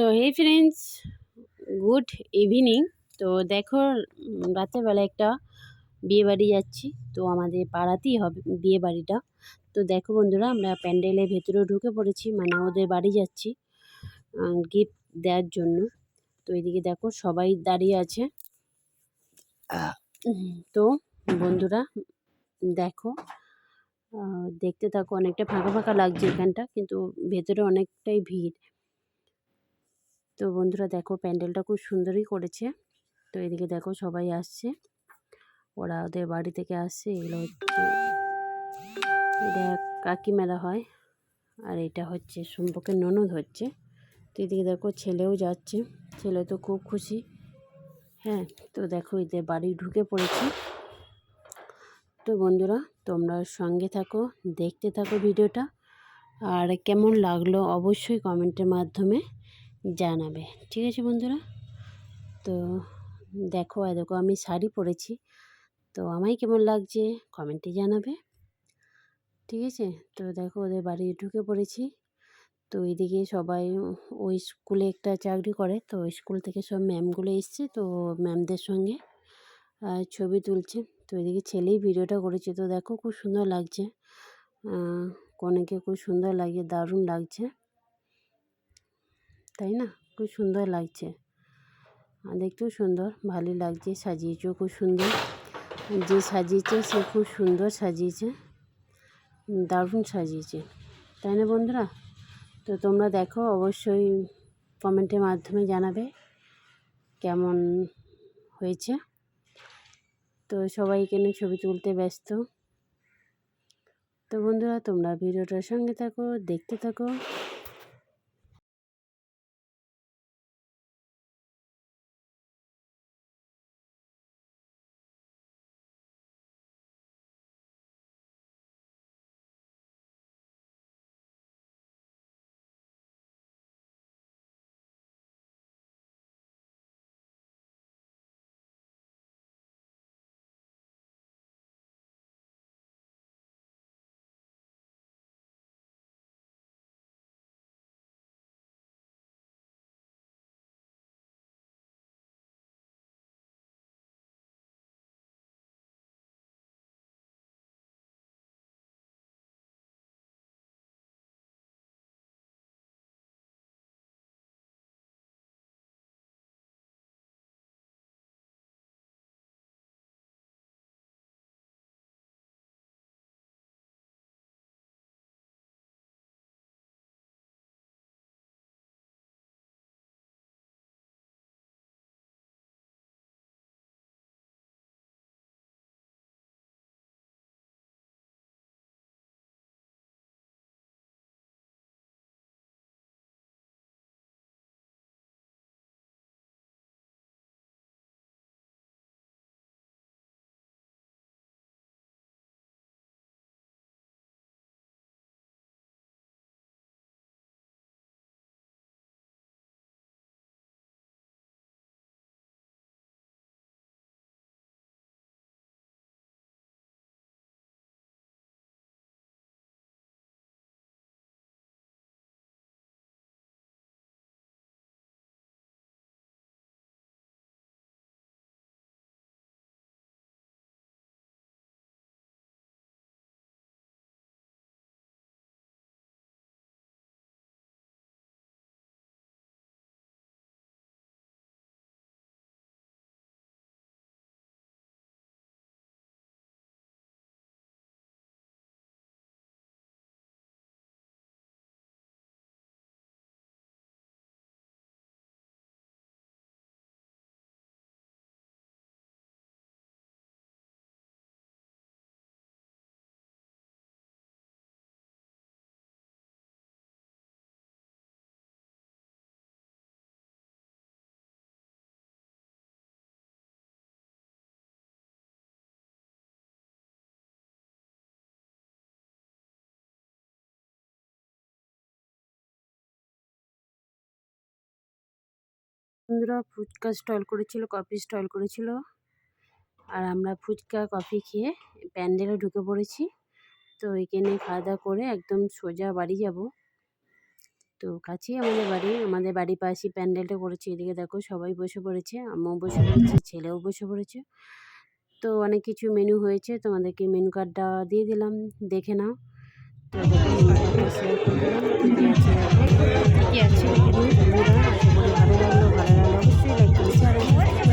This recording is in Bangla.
তো হে ফ্রেন্ডস গুড ইভিনিং তো দেখো রাত্রেবেলা একটা বিয়ে বাড়ি যাচ্ছি। তো আমাদের পাড়াতেই হবে বিয়ে বাড়িটা। তো দেখো বন্ধুরা, আমরা প্যান্ডেলের ভেতরে ঢুকে পড়েছি মানে ওদের বাড়ি যাচ্ছি গিফট দেওয়ার জন্য। তো এদিকে দেখো, সবাই দাঁড়িয়ে আছে। তো বন্ধুরা, দেখো দেখতে থাকো, অনেকটা ফাঁকা ফাঁকা লাগছে এখানটা, কিন্তু ভেতরে অনেকটাই ভিড়। তো বন্ধুরা দেখো প্যান্ডেলটা খুব সুন্দরই করেছে। তো এদিকে দেখো সবাই আসছে। ওরা ওদের বাড়ি থেকে আসছে, এগুলো হচ্ছে এটা কাকি মেলা হয় আর এটা হচ্ছে সম্পর্কে ননদ হচ্ছে। তো এদিকে দেখো ছেলেও যাচ্ছে, ছেলে তো খুব খুশি। হ্যাঁ তো দেখো এদের বাড়ি ঢুকে পড়েছি। তো বন্ধুরা তোমরা সঙ্গে থাকো, দেখতে থাকো ভিডিওটা। আর কেমন লাগল অবশ্যই কমেন্টের মাধ্যমে। জানাবে। ঠিক আছে বন্ধুরা? তো দেখো আর দেখো আমি শাড়ি পরেছি। তো আমায় কেমন লাগছে কমেন্টে জানাবে। ঠিক আছে? তো দেখো, ওদের বাড়ি ঢুকে পড়েছি। তো এইদিকে সবাই ওই স্কুলে একটা চাকরি করে। তো ওই স্কুল থেকে সব ম্যামগুলো এসছে। তো ম্যামদের সঙ্গে ছবি তুলছে। তো এদিকে ছেলেই ভিডিওটা করেছে। তো দেখো, খুব সুন্দর লাগছে। কনেকে খুব সুন্দর লাগে দারুণ লাগছে। তাই না? খুব সুন্দর লাগছে। দেখতেও সুন্দর, ভালোই লাগছে সাজিয়েছেও খুব সুন্দর। যে সাজিয়েছে সে খুব সুন্দর সাজিয়েছে। দারুণ সাজিয়েছে। তাই না বন্ধুরা? তো তোমরা দেখো, অবশ্যই কমেন্টের মাধ্যমে জানাবে কেমন হয়েছে। তো সবাই এখানে ছবি তুলতে ব্যস্ত? তো বন্ধুরা, তোমরা ভিডিওটার সঙ্গে থাকো, দেখতে থাকো। বন্ধুরা ফুচকা স্টল করেছিল কফি স্টল করেছিল। আর আমরা ফুচকা কফি খেয়ে প্যান্ডেলে ঢুকে পড়েছি। তো এখানে খাওয়া দাওয়া করে একদম সোজা বাড়ি যাব। তো কাছেই আমাদের বাড়ি, আমাদের বাড়ির পাশেই প্যান্ডেলটা করেছে এদিকে দেখো সবাই বসে পড়েছে, আম্মাও বসে পড়েছে, ছেলেও বসে পড়েছে। তো অনেক কিছু মেনু হয়েছে, তোমাদেরকে মেনু কার্ডটা দিয়ে দিলাম। দেখে নাও। 眼睛里面能不能看到有花花？老师，来仔细看。